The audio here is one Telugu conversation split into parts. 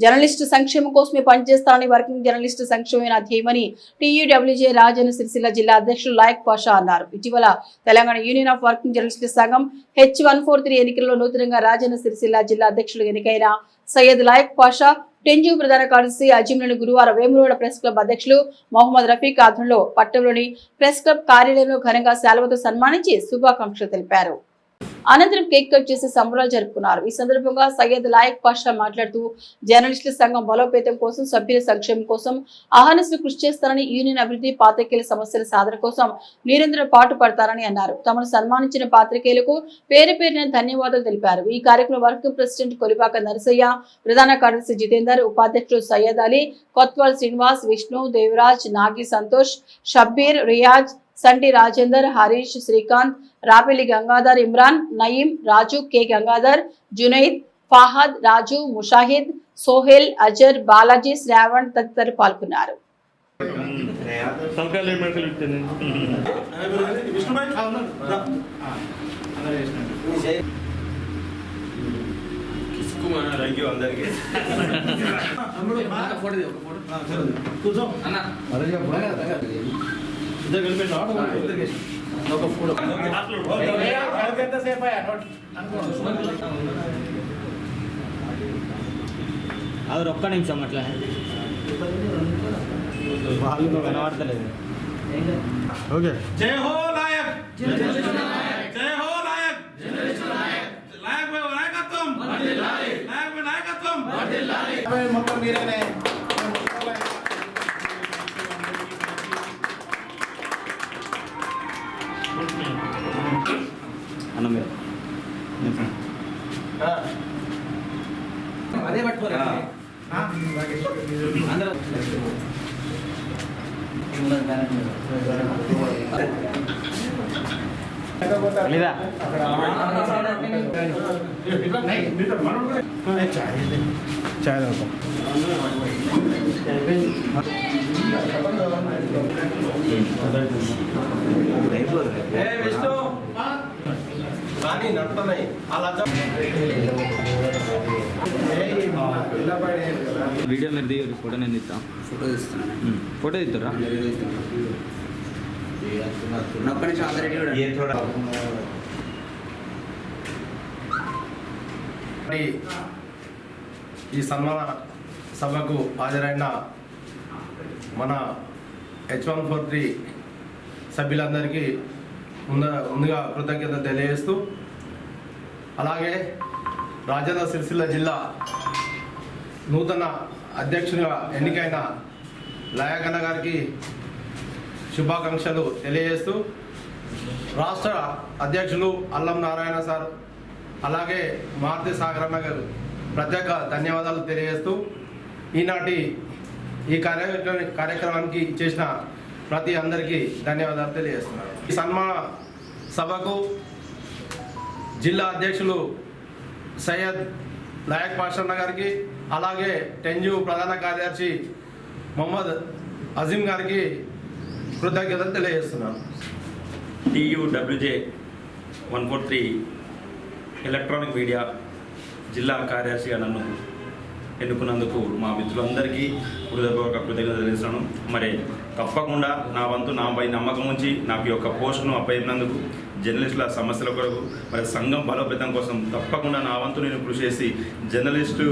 జర్నలిస్టు సంక్షేమం కోసమే పనిచేస్తానని వర్కింగ్ జర్నలిస్టు సంక్షేమమే నా ధ్యేయమని టీయూడబ్ల్యూజే రాజన్న సిరిసిల్ల జిల్లా అధ్యక్షులు లాయక్ పాషా అన్నారు. ఇటీవల Telangana union of working journalist సంఘం హెచ్ వన్ ఫోర్ త్రీ ఎన్నికల్లో నూతనంగా రాజన్న సిరిసిల్ల జిల్లా అధ్యక్షులు ఎన్నికైన సయ్యద్ లాయక్ పాషా టెంజు ప్రధాన కార్యదర్శి అజీంలోని గురువారం వేములవాడ ప్రెస్ క్లబ్ అధ్యక్షులు మొహమ్మద్ రఫీక్ ఆధ్వర్యంలో పట్టణంలోని ప్రెస్ క్లబ్ కార్యాలయంలో ఘనంగా శాలువతో సన్మానించి శుభాకాంక్షలు తెలిపారు. అనంతరం కేక్ కట్ చేసి సంబరాలు జరుపుకున్నారు. ఈ సందర్భంగా సయ్యద్ లాయక్ పాషా మాట్లాడుతూ జర్నలిస్టుల సంఘం బలోపేతం కోసం సభ్యుల సంక్షేమం కోసం అహర్నిశలు కృషి చేస్తారని యూనియన్ అభివృద్ధి పాత్రికేయుల సమస్యల సాధన కోసం నిరంతరం పాటు పడతారని అన్నారు. తమను సన్మానించిన పాత్రికేయులకు పేరు పేరున ధన్యవాదాలు తెలిపారు. ఈ కార్యక్రమం వర్కింగ్ ప్రెసిడెంట్ కొలిపాక నరసయ్య ప్రధాన కార్యదర్శి జితేందర్ ఉపాధ్యక్షుడు సయ్యద్ అలీ కొత్వాల్ శ్రీనివాస్ విష్ణు దేవరాజ్ నాగి సంతోష్ షబ్బీర్ రియాజ్ సంటి రాజేందర్ హరీష్ శ్రీకాంత్ రాపెల్లి గంగాధర్ ఇమ్రాన్ నయీం రాజు కె గంగాధర్ జునైద్ ఫాహద్ రాజు ముషాహిద్ సోహెల్ అజర్ బాలాజీ శ్రావణ్ తదితరులు పాల్గొన్నారు తలకాయలు ఏమంటే థ్యాంక్ యూ అందరికి అది ఒక్క నిమిషం అట్లా వాళ్ళు కనబడతలేదు ఓకే జై హో నాయక్ జై హో నాయక్ నాయక్ పై నాయకత్వం నాయక్ పై నాయకత్వం మొత్తం మీరేనే అన్న మీరు అదే పట్టుకోరా. అందరూ లేదా చాయ్ తాగుతాం ఏ విష్ణు కానీ నడుతున్నాయి అలా వీడియో మీరు దిగరు ఫోటో నేను తీస్తాం. ఫోటో తీస్తాను. ఫోటో తీస్తారా? మరి ఈ సన్మాన సభకు హాజరైన మన హెచ్ వన్ ఫోర్ త్రీ సభ్యులందరికీ ముంద ముందుగా కృతజ్ఞత తెలియజేస్తూ అలాగే రాజన్న సిరిసిల్ల జిల్లా నూతన అధ్యక్షునిగా ఎన్నికైన లయాకన్న గారికి శుభాకాంక్షలు తెలియజేస్తూ రాష్ట్ర అధ్యక్షులు అల్లం నారాయణ సార్ అలాగే మారుతి సాగరన్న గారు ప్రత్యేక ధన్యవాదాలు తెలియజేస్తూ ఈనాటి ఈ కార్యక్రమ కార్యక్రమానికి చేసిన ప్రతి అందరికీ ధన్యవాదాలు తెలియజేస్తున్నాను. ఈ సన్మాన సభకు జిల్లా అధ్యక్షులు సయ్యద్ నాయక్ పాషన్న గారికి అలాగే టెన్యూ ప్రధాన కార్యదర్శి మొహమ్మద్ అజీం గారికి కృతజ్ఞతలు తెలియజేస్తున్నాను. TUWJ one four three electronic media జిల్లా కార్యదర్శిగా నన్ను ఎన్నుకున్నందుకు మా మిత్రులందరికీ హృదయపూర్వక కృతజ్ఞత తెలుస్తున్నాను మరి తప్పకుండా నా వంతు నాపై నమ్మకం ఉంచి నాకు యొక్క పోస్టును అప్పయినందుకు జర్నలిస్టుల సమస్యల కొరకు మరి సంఘం బలోపేతం కోసం తప్పకుండా నా వంతు నేను కృషి చేసి జర్నలిస్టు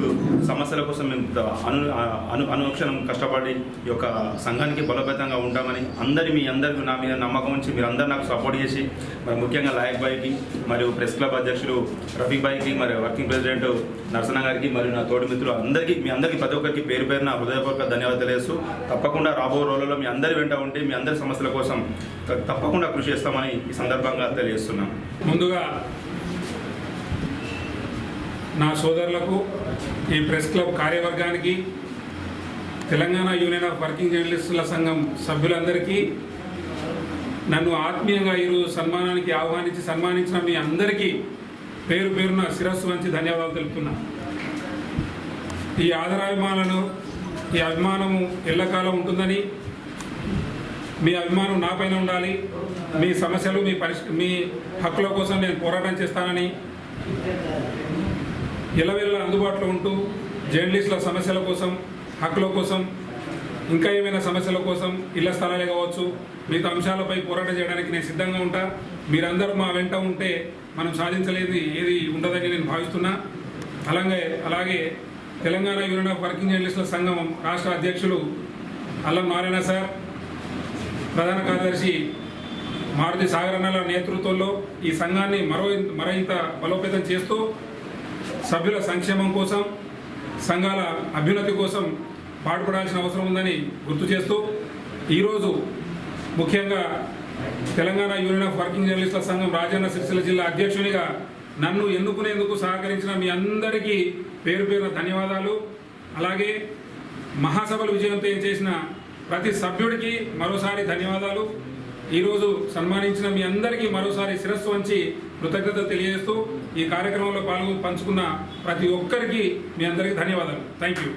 సమస్యల కోసం మేము అను అను అనుక్షణం కష్టపడి ఈ యొక్క సంఘానికి బలోపేతంగా ఉంటామని అందరి మీ అందరికీ నా మీద నమ్మకం ఉంచి మీరు అందరు నాకు సపోర్ట్ చేసి మరి ముఖ్యంగా లాయక్ బాయ్కి మరియు ప్రెస్ క్లబ్ అధ్యక్షులు రఫీక్ బాయ్కి మరి వర్కింగ్ ప్రెసిడెంట్ నరసన్న గారికి మరియు నా తోటి మిత్రులు అందరికీ మీ అందరికీ ప్రతి ఒక్కరికి పేరు పేరున హృదయపూర్వక ధన్యవాదాలు తెలియజేస్తూ తప్పకుండా రాబో రోజుల్లో మీ అందరి వెంట ఉండి మీ అందరి సమస్యల కోసం తప్పకుండా కృషి చేస్తామని ఈ సందర్భంగా తెలియజేస్తున్నాను ముందుగా నా సోదరులకు ఈ ప్రెస్ క్లబ్ కార్యవర్గానికి తెలంగాణ యూనియన్ ఆఫ్ వర్కింగ్ జర్నలిస్టుల సంఘం సభ్యులందరికీ నన్ను ఆత్మీయంగా ఈరోజు సన్మానానికి ఆహ్వానించి సన్మానించిన మీ అందరికీ పేరు పేరున శిరస్సు వంచి ధన్యవాదాలు తెలుపుతున్నా. ఈ ఆదరాభిమానాలను ఈ అభిమానము ఎల్లకాలం ఉంటుందని మీ అభిమానం నాపైన ఉండాలి. మీ సమస్యలు మీ పరిష్ మీ హక్కుల కోసం నేను పోరాటం చేస్తానని ఎలవెల్ల అందుబాటులో ఉంటూ జర్నలిస్టుల సమస్యల కోసం హక్కుల కోసం ఇంకా ఏమైనా సమస్యల కోసం ఇళ్ళ స్థలాలే కావచ్చు మిగతా అంశాలపై పోరాటం చేయడానికి నేను సిద్ధంగా ఉంటా. మీరందరూ మా వెంట ఉంటే మనం సాధించలేది ఏది ఉండదని నేను భావిస్తున్నా. అలాగే అలాగే తెలంగాణ యూనియన్ ఆఫ్ వర్కింగ్ జర్నలిస్టుల సంఘం రాష్ట్ర అధ్యక్షులు అల్లం నారాయణ సార్ ప్రధాన కార్యదర్శి మారుతి సాగరన్నల నేతృత్వంలో ఈ సంఘాన్ని మరో మరింత బలోపేతం చేస్తూ సభ్యుల సంక్షేమం కోసం సంఘాల అభ్యున్నతి కోసం పాటుపడాల్సిన అవసరం ఉందని గుర్తు చేస్తూ ఈరోజు ముఖ్యంగా తెలంగాణ యూనియన్ ఆఫ్ వర్కింగ్ జర్నలిస్టుల సంఘం రాజన్న సిరిసిల్ల జిల్లా అధ్యక్షునిగా నన్ను ఎన్నుకునేందుకు సహకరించిన మీ అందరికీ పేరు పేరున ధన్యవాదాలు. అలాగే మహాసభలు విజయవంతం చేసిన ప్రతి సభ్యుడికి మరోసారి ధన్యవాదాలు. ఈరోజు సన్మానించిన మీ అందరికీ మరోసారి శిరస్సు వంచి కృతజ్ఞతలు తెలియజేస్తూ ఈ కార్యక్రమంలో పాల్గొని పంచుకున్న ప్రతి ఒక్కరికి మీ అందరికీ ధన్యవాదాలు. Thank you